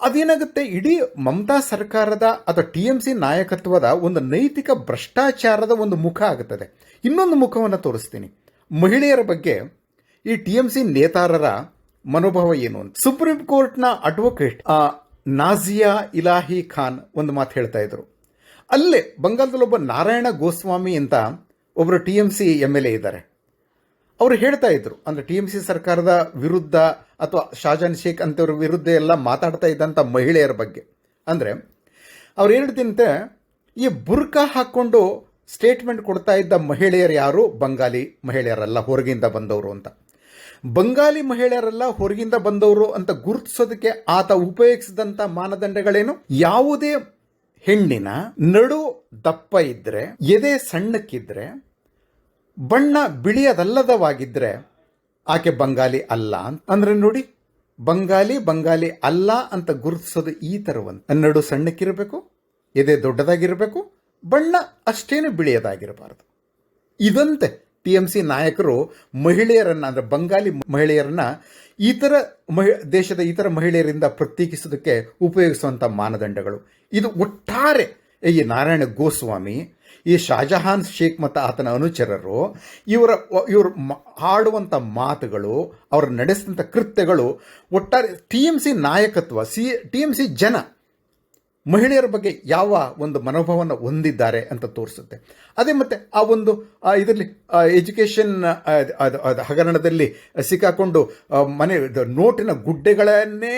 ಅದೇನಾಗುತ್ತೆ? ಇಡೀ ಮಮತಾ ಸರ್ಕಾರದ ಅಥವಾ ಟಿ ಎಂ ಸಿ ನಾಯಕತ್ವದ ಒಂದು ನೈತಿಕ ಭ್ರಷ್ಟಾಚಾರದ ಒಂದು ಮುಖ ಆಗುತ್ತದೆ. ಇನ್ನೊಂದು ಮುಖವನ್ನು ತೋರಿಸ್ತೀನಿ. ಮಹಿಳೆಯರ ಬಗ್ಗೆ ಈ ಟಿ ಎಂ ಸಿ ನೇತಾರರ ಮನೋಭಾವ ಏನು ಅಂತ. ಸುಪ್ರೀಂ ಕೋರ್ಟ್ನ ಅಡ್ವೊಕೇಟ್ ಆ, ನಾಜಿಯಾ ಇಲಾಹಿ ಖಾನ್ ಒಂದು ಮಾತು ಹೇಳ್ತಾ ಇದ್ರು. ಅಲ್ಲೇ ಬಂಗಾಳದಲ್ಲೊಬ್ಬ ನಾರಾಯಣ ಗೋಸ್ವಾಮಿ ಅಂತ ಒಬ್ಬರು T M C M L A ಇದ್ದಾರೆ. ಅವರು ಹೇಳ್ತಾ ಇದ್ರು. ಅಂದ್ರೆ ಟಿ ಎಂ ಸಿ ಸರ್ಕಾರದ ವಿರುದ್ಧ ಅಥವಾ ಶಾಜಾನ್ ಶೇಖ್ ಅಂತವ್ರ ವಿರುದ್ಧ ಎಲ್ಲ ಮಾತಾಡ್ತಾ ಇದ್ದಂಥ ಮಹಿಳೆಯರ ಬಗ್ಗೆ. ಅಂದ್ರೆ ಅವ್ರು ಹೇಳ್ತಿಂತೆ ಈ ಬುರ್ಕಾ ಹಾಕ್ಕೊಂಡು ಸ್ಟೇಟ್ಮೆಂಟ್ ಕೊಡ್ತಾ ಇದ್ದ ಮಹಿಳೆಯರು ಯಾರು? ಬಂಗಾಲಿ ಮಹಿಳೆಯರಲ್ಲ, ಹೊರಗಿಂದ ಬಂದವರು ಅಂತ. ಬಂಗಾಲಿ ಮಹಿಳೆಯರೆಲ್ಲ ಹೊರಗಿಂದ ಬಂದವರು ಅಂತ ಗುರುತಿಸೋದಕ್ಕೆ ಆತ ಉಪಯೋಗಿಸಿದಂಥ ಮಾನದಂಡಗಳೇನು? ಯಾವುದೇ ಹೆಣ್ಣಿನ ನಡು ದಪ್ಪ ಇದ್ದರೆ ಎದೆ ಸಣ್ಣಕ್ಕಿದ್ರೆ ಬಣ್ಣ ಬಿಳಿಯದಲ್ಲದವಾಗಿದ್ದರೆ ಆಕೆ ಬಂಗಾಲಿ ಅಲ್ಲ ಅಂತ. ಅಂದ್ರೆ ನೋಡಿ, ಬಂಗಾಲಿ ಬಂಗಾಲಿ ಅಲ್ಲ ಅಂತ ಗುರುತಿಸೋದು ಈ ಥರವಂತ ಹನ್ನೆರಡು ಸಣ್ಣಕ್ಕಿರಬೇಕು, ಎದೆ ದೊಡ್ಡದಾಗಿರಬೇಕು, ಬಣ್ಣ ಅಷ್ಟೇನು ಬಿಳಿಯದಾಗಿರಬಾರದು. ಇದಂತೆ ಟಿ ಎಂ ಸಿ ನಾಯಕರು ಮಹಿಳೆಯರನ್ನು, ಅಂದರೆ ಬಂಗಾಲಿ ಮಹಿಳೆಯರನ್ನು ಈ ಥರ ಮಹಿ, ದೇಶದ ಇತರ ಮಹಿಳೆಯರಿಂದ ಪ್ರತ್ಯೇಕಿಸೋದಕ್ಕೆ ಉಪಯೋಗಿಸುವಂಥ ಮಾನದಂಡಗಳು. ಇದು ಒಟ್ಟಾರೆ ಈ ನಾರಾಯಣ ಗೋಸ್ವಾಮಿ ಈ ಶಾಜಹಾನ್ ಶೇಖ್ ಮತ್ತು ಆತನ ಅನುಚರರು, ಇವರ ಇವರು ಆಡುವಂಥ ಮಾತುಗಳು, ಅವರು ನಡೆಸಿದಂಥ ಕೃತ್ಯಗಳು ಒಟ್ಟಾರೆ ಟಿ ಎಂ ಸಿ ನಾಯಕತ್ವ, ಸಿ, ಟಿ ಎಂ ಸಿ ಜನ ಮಹಿಳೆಯರ ಬಗ್ಗೆ ಯಾವ ಒಂದು ಮನೋಭಾವವನ್ನು ಹೊಂದಿದ್ದಾರೆ ಅಂತ ತೋರಿಸುತ್ತೆ. ಅದೇ ಮತ್ತೆ ಆ ಒಂದು ಇದರಲ್ಲಿ ಎಜುಕೇಷನ್ ಹಗರಣದಲ್ಲಿ ಸಿಕ್ಕಾಕೊಂಡು ಮನೆ ನೋಟಿನ ಗುಡ್ಡೆಗಳನ್ನೇ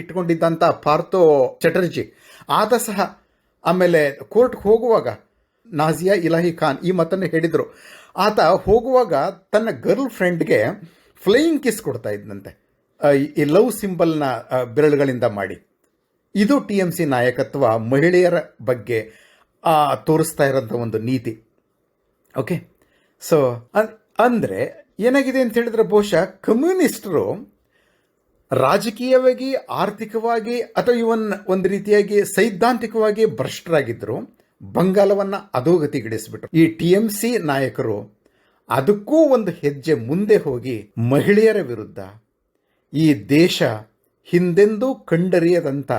ಇಟ್ಕೊಂಡಿದ್ದಂಥ ಪಾರ್ಥೋ ಚಟರ್ಜಿ. ಆತ ಸಹ ಆಮೇಲೆ ಕೋರ್ಟ್ಗೆ ಹೋಗುವಾಗ ನಾಜಿಯಾ ಇಲಾಹಿ ಖಾನ್ ಈ ಮಾತನ್ನು ಹೇಳಿದರು. ಆತ ಹೋಗುವಾಗ ತನ್ನ ಗರ್ಲ್ ಫ್ರೆಂಡ್ಗೆ ಫ್ಲೈಯಿಂಗ್ ಕಿಸ್ ಕೊಡ್ತಾ ಇದ್ದಂತೆ ಈ ಲವ್ ಸಿಂಬಲ್ನ ಬೆರಳುಗಳಿಂದ ಮಾಡಿ. ಇದು ಟಿ ಎಂ ಸಿ ನಾಯಕತ್ವ ಮಹಿಳೆಯರ ಬಗ್ಗೆ ತೋರಿಸ್ತಾ ಇರೋಂಥ ಒಂದು ನೀತಿ. ಓಕೆ? ಸೊ ಅಂದರೆ ಏನಾಗಿದೆ ಅಂತ ಹೇಳಿದ್ರೆ ಬಹುಶಃ ಕಮ್ಯುನಿಸ್ಟರು ರಾಜಕೀಯವಾಗಿ, ಆರ್ಥಿಕವಾಗಿ ಅಥವಾ ಇವನ್ ಒಂದು ರೀತಿಯಾಗಿ ಸೈದ್ಧಾಂತಿಕವಾಗಿ ಭ್ರಷ್ಟರಾಗಿದ್ದರು ಬಂಗಾಲವನ್ನು ಅಧೋಗತಿಗಿಡಿಸ್ಬಿಟ್ರು. ಈ ಟಿ ಎಂ ಸಿ ನಾಯಕರು ಅದಕ್ಕೂ ಒಂದು ಹೆಜ್ಜೆ ಮುಂದೆ ಹೋಗಿ ಮಹಿಳೆಯರ ವಿರುದ್ಧ ಈ ದೇಶ ಹಿಂದೆಂದೂ ಕಂಡರಿಯದಂಥ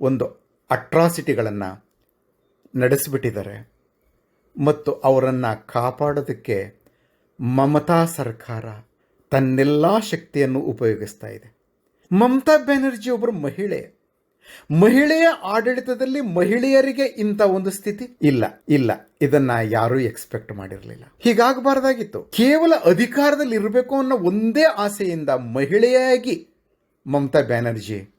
ಒಂದು ಅಟ್ರಾಸಿಟಿಗಳನ್ನು ನಡೆಸಿಬಿಟ್ಟಿದ್ದಾರೆ. ಮತ್ತು ಅವರನ್ನು ಕಾಪಾಡೋದಕ್ಕೆ ಮಮತಾ ಸರ್ಕಾರ ತನ್ನೆಲ್ಲ ಶಕ್ತಿಯನ್ನು ಉಪಯೋಗಿಸ್ತಾ ಇದೆ. ಮಮತಾ ಬ್ಯಾನರ್ಜಿ ಒಬ್ಬರು ಮಹಿಳೆ. ಮಹಿಳೆಯ ಆಡಳಿತದಲ್ಲಿ ಮಹಿಳೆಯರಿಗೆ ಇಂಥ ಒಂದು ಸ್ಥಿತಿ ಇಲ್ಲ ಇಲ್ಲ. ಇದನ್ನ ಯಾರೂ ಎಕ್ಸ್ಪೆಕ್ಟ್ ಮಾಡಿರಲಿಲ್ಲ. ಹೀಗಾಗಬಾರ್ದಾಗಿತ್ತು. ಕೇವಲ ಅಧಿಕಾರದಲ್ಲಿ ಇರಬೇಕು ಅನ್ನೋ ಒಂದೇ ಆಸೆಯಿಂದ ಮಹಿಳೆಯಾಗಿ ಮಮತಾ ಬ್ಯಾನರ್ಜಿ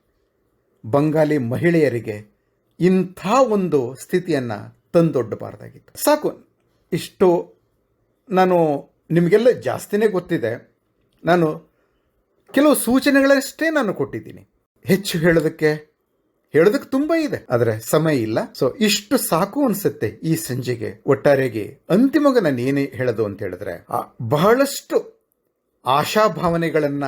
ಬಂಗಾಲಿ ಮಹಿಳೆಯರಿಗೆ ಇಂಥ ಒಂದು ಸ್ಥಿತಿಯನ್ನು ತಂದೊಡ್ಡಬಾರ್ದಾಗಿತ್ತು. ಸಾಕು, ಇಷ್ಟು ನಾನು ನಿಮಗೆಲ್ಲ ಜಾಸ್ತಿನೇ ಗೊತ್ತಿದೆ. ನಾನು ಕೆಲವು ಸೂಚನೆಗಳಷ್ಟೇ ನಾನು ಕೊಟ್ಟಿದ್ದೀನಿ. ಹೆಚ್ಚು ಹೇಳೋದಕ್ಕೆ ಹೇಳೋದಕ್ಕೆ ತುಂಬಾ ಇದೆ. ಆದರೆ ಸಮಯ ಇಲ್ಲ. ಸೊ ಇಷ್ಟು ಸಾಕು ಅನ್ಸುತ್ತೆ ಈ ಸಂಜೆಗೆ, ಒಟ್ಟಾರೆಗೆ ಅಂತಿಮಗ ನಾನು ಏನೇ ಹೇಳೋದು ಅಂತ ಹೇಳಿದ್ರೆ ಬಹಳಷ್ಟು ಆಶಾಭಾವನೆಗಳನ್ನ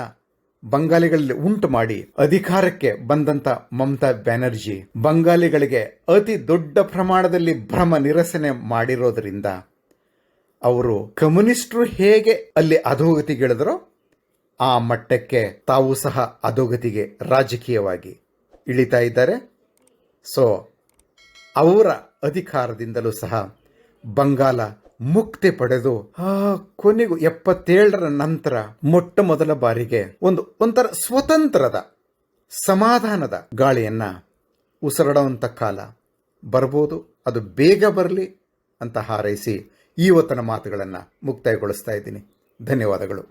ಬಂಗಾಲಿಗಳಲ್ಲಿ ಉಂಟು ಮಾಡಿ ಅಧಿಕಾರಕ್ಕೆ ಬಂದಂತ ಮಮತಾ ಬ್ಯಾನರ್ಜಿ ಬಂಗಾಲಿಗಳಿಗೆ ಅತಿ ದೊಡ್ಡ ಪ್ರಮಾಣದಲ್ಲಿ ಭ್ರಮ ನಿರಸನೆ ಮಾಡಿರೋದ್ರಿಂದ ಅವರು ಕಮ್ಯುನಿಸ್ಟರು ಹೇಗೆ ಅಲ್ಲಿ ಅಧೋಗತಿಗಿಳಿದ್ರೋ ಆ ಮಟ್ಟಕ್ಕೆ ತಾವು ಸಹ ಅಧೋಗತಿಗೆ ರಾಜಕೀಯವಾಗಿ ಇಳಿತಾ ಇದ್ದಾರೆ. ಸೊ ಅವರ ಅಧಿಕಾರದಿಂದಲೂ ಸಹ ಬಂಗಾಲ ಮುಕ್ತಿ ಪಡೆದು, ಆ ಕೊನೆಗೂ ಎಪ್ಪತ್ತೇಳರ ನಂತರ ಮೊಟ್ಟ ಮೊದಲ ಬಾರಿಗೆ ಒಂದು ಒಂಥರ ಸ್ವತಂತ್ರದ ಸಮಾಧಾನದ ಗಾಳಿಯನ್ನ ಉಸಿರಾಡುವಂಥ ಕಾಲ ಬರ್ಬೋದು. ಅದು ಬೇಗ ಬರಲಿ ಅಂತ ಹಾರೈಸಿ ಇವತ್ತಿನ ಮಾತುಗಳನ್ನು ಮುಕ್ತಾಯಗೊಳಿಸ್ತಾ ಇದ್ದೀನಿ. ಧನ್ಯವಾದಗಳು.